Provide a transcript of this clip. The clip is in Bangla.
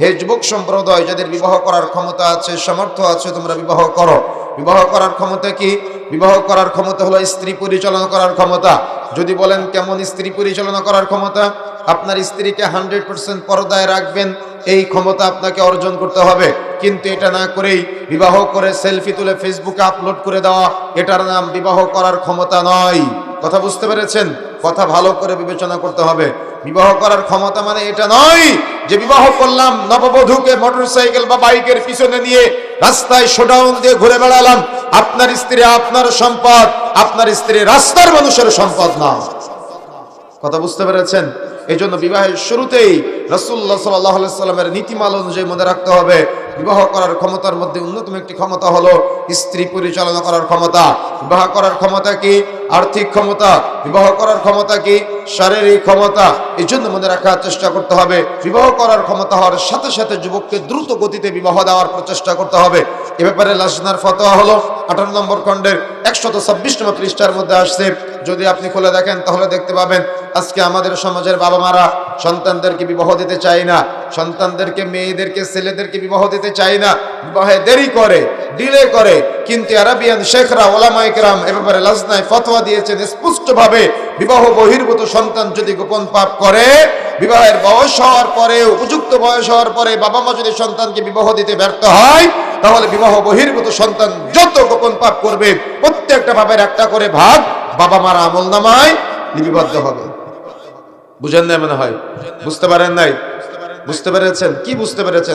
হে যুবক সম্প্রদায় যাদের বিবাহ করার ক্ষমতা আছে, সামর্থ্য আছে, তোমরা বিবাহ করো। বিবাহ করার ক্ষমতা কি? বিবাহ করার ক্ষমতা হলো স্ত্রী পরিচালনা করার ক্ষমতা। যদি বলেন কেমন স্ত্রী পরিচালনা করার ক্ষমতা? আপনার স্ত্রীকে হান্ড্রেড পার্সেন্ট পর্দায় রাখবেন, এই ক্ষমতা আপনাকে অর্জন করতে হবে। কিন্তু এটা না করেই বিবাহ করে সেলফি তুলে ফেসবুকে আপলোড করে দেওয়া, এটার নাম বিবাহ করার ক্ষমতা নয়। কথা বুঝতে পেরেছেন? কথা ভালো করে বিবেচনা করতে হবে। বিবাহ করার ক্ষমতা মানে এটা নয় যে বিবাহ করলাম, নববধূকে মোটরসাইকেল বা বাইকের পিছনে নিয়ে রাস্তায় শোডাউন দিয়ে ঘুরে বেড়ালাম। আপনার স্ত্রী আপনার সম্পদ, আপনার স্ত্রী রাস্তার মানুষের সম্পদ না। কথা বুঝতে পেরেছেন? এই জন্য বিবাহের শুরুতেই রসুল্লাহ সাল্লাহ সাল্লামের নীতিমাল অনুযায়ী মনে রাখতে হবে, বিবাহ করার ক্ষমতার মধ্যে অন্যতম একটি ক্ষমতা হলো স্ত্রী পরিচালনা করার ক্ষমতা। বিবাহ করার ক্ষমতা কি? আর্থিক ক্ষমতা, বিবাহ করার ক্ষমতা কি? শারীরিক ক্ষমতা এই জন্য মনে রাখার চেষ্টা করতে হবে। বিবাহ করার ক্ষমতা হওয়ার সাথে সাথে যুবককে দ্রুত গতিতে বিবাহ দেওয়ার প্রচেষ্টা করতে হবে। এ ব্যাপারে লাসনার ফতোয়া হলো, আঠারো নম্বর খণ্ডের একশত ছাব্বিশ নম্বর পৃষ্ঠার মধ্যে আসছে। যদি আপনি খুলে দেখেন, তাহলে দেখতে পাবেন, আজকে আমাদের সমাজের বাবা মারা সন্তানদেরকে বিবাহ দিতে চায় না, সন্তানদেরকে, মেয়েদেরকে, ছেলেদেরকে বিবাহ দিতে চায় না, বিবাহে দেরি করে, ডিলে করে। কিন্তু আরাবিয়ান শেখরা ওলামাইকরাম এ ব্যাপারে লাজনায় ফতোয়া দিয়েছেন স্পষ্টভাবে, বিবাহ বহির্ভূত সন্তান যদি গোপন পাপ করে, বিবাহের বয়স হওয়ার পরে, উপযুক্ত বয়স হওয়ার পরে বাবা মা যদি সন্তানকে বিবাহ দিতে ব্যর্থ হয়, তাহলে বিবাহ বহির্ভূত সন্তান যত গোপন পাপ করবে, প্রত্যেকটা পাপের একটা করে ভাগ বাবা মার আমল নামায় লিপিবদ্ধ হবে। বুঝেন না মনে হয়? বুঝতে পারেন নাই? বুঝতে পেরেছেন? কি বুঝতে পেরেছেন?